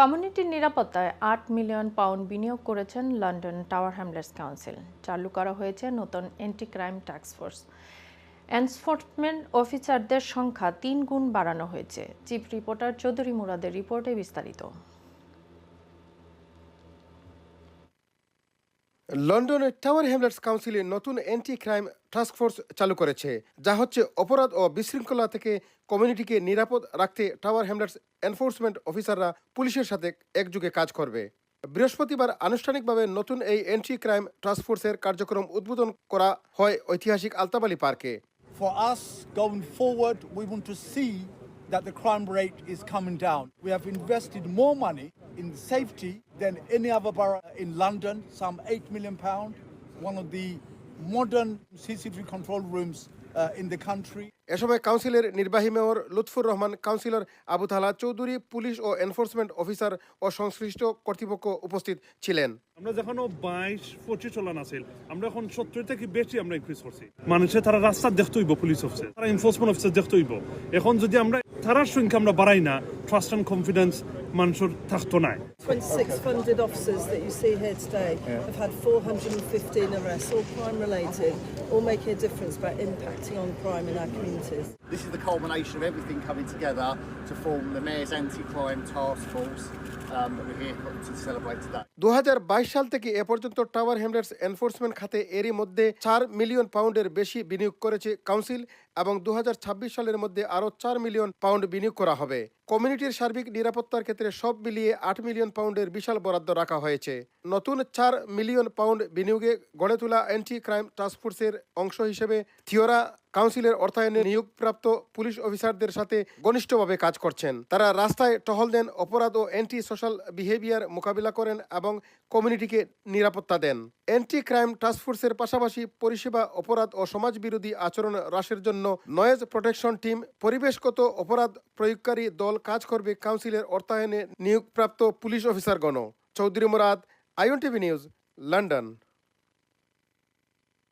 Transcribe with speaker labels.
Speaker 1: কমিউনিটির নিরাপত্তায় আট মিলিয়ন পাউন্ড বিনিয়োগ করেছেন লন্ডন টাওয়ার হ্যামলেটস কাউন্সিল। চালু করা হয়েছে নতুন অ্যান্টি ক্রাইম ফোর্স এনফোর্সমেন্ট অফিসারদের সংখ্যা তিন গুণ বাড়ানো হয়েছে। চিফ রিপোর্টার চৌধুরী মুরাদের রিপোর্টে বিস্তারিত।
Speaker 2: লন্ডনের টাওয়ার হ্যামলেটস কাউন্সিলে নতুন অ্যান্টি ক্রাইম টাস্ক ফোর্স চালু করেছে যা হচ্ছে অপরাধ ও বিশৃঙ্খলা থেকে কমিউনিটিকে নিরাপদ রাখতে টাওয়ার হ্যামলেটস এনফোর্সমেন্ট অফিসাররা পুলিশের সাথে একযোগে কাজ করবে। বৃহস্পতিবার আনুষ্ঠানিকভাবে নতুন এই অ্যান্টি ক্রাইম টাস্ক ফোর্সের কার্যক্রম উদ্বোধন করা হয় ঐতিহাসিক আলতাবালি পার্কে।
Speaker 3: For us, going forward, we want to see that the crime rate is coming down. We have invested more money in safety than any other borough in London, some 8 million pound, one of the modern CCTV control rooms uh, in the country.
Speaker 2: এ সময় কাউন্সিলের নির্বাহী mayor Lutfur Rahman councillor Abu Tala Chowdhury police ও enforcement officer ও সংশ্লিষ্ট কর্তৃপক্ষ উপস্থিত ছিলেন
Speaker 4: আমরা যখন বাইশ পঁচিশ চলান আছিল আমরা এখন সত্তর থেকে বেশি আমরা ইনক্রিজ করছি মানুষে তারা রাস্তা দেখতে হইব পুলিশ অফিসার তারা এনফোর্সমেন্ট অফিসার দেখতে হইব এখন যদি আমরা তারার সংখ্যা আমরা বাড়াই না। অ্যান্ড কনফিডেন্স মানুষের থাকতো না
Speaker 5: 26 funded officers that you see here today yeah. have had 415 arrests, all crime related, all making a difference by impacting on crime in our communities.
Speaker 6: This is the culmination of everything coming together to form the Mayor's Anti-Crime Task Force um, that we're here to celebrate today.
Speaker 2: দু হাজার বাইশ সাল থেকে এ পর্যন্ত tower Hamlets enforcement খাতে এরই মধ্যে চার মিলিয়ন পাউন্ডের বেশি বিনিয়োগ করেছে কাউন্সিল এবং দু হাজার ছাব্বিশ সালের মধ্যে আরও চার মিলিয়ন পাউন্ড বিনিয়োগ করা হবে কমিউনিটির সার্বিক নিরাপত্তার ক্ষেত্রে সব মিলিয়ে আট মিলিয়ন পাউন্ডের বিশাল বরাদ্দ রাখা হয়েছে। নতুন চার মিলিয়ন পাউন্ড বিনিয়োগে গড়ে তোলা অ্যান্টি ক্রাইম টাস্কফোর্সের অংশ হিসেবে থিওরা কাউন্সিলের অর্থায়নে নিয়োগপ্রাপ্ত পুলিশ অফিসারদের সাথে ঘনিষ্ঠভাবে কাজ করছেন। তারা রাস্তায় টহল দেন, অপরাধ ও অ্যান্টি সোশ্যাল বিহেভিয়ার মোকাবিলা করেন এবং কমিউনিটিকে নিরাপত্তা দেন। অ্যান্টি ক্রাইম টাস্কফোর্সের পাশাপাশি পরিষেবা, অপরাধ ও সমাজ বিরোধী আচরণ হ্রাসের জন্য নয়েজ প্রোটেকশন টিম পরিবেশগত অপরাধ প্রয়োগকারী দল কাজ করবে কাউন্সিলের অর্থায়নে নিয়োগপ্রাপ্ত পুলিশ অফিসারগণ চৌধুরী মুরাদ আইন টিভি নিউজ, লন্ডন।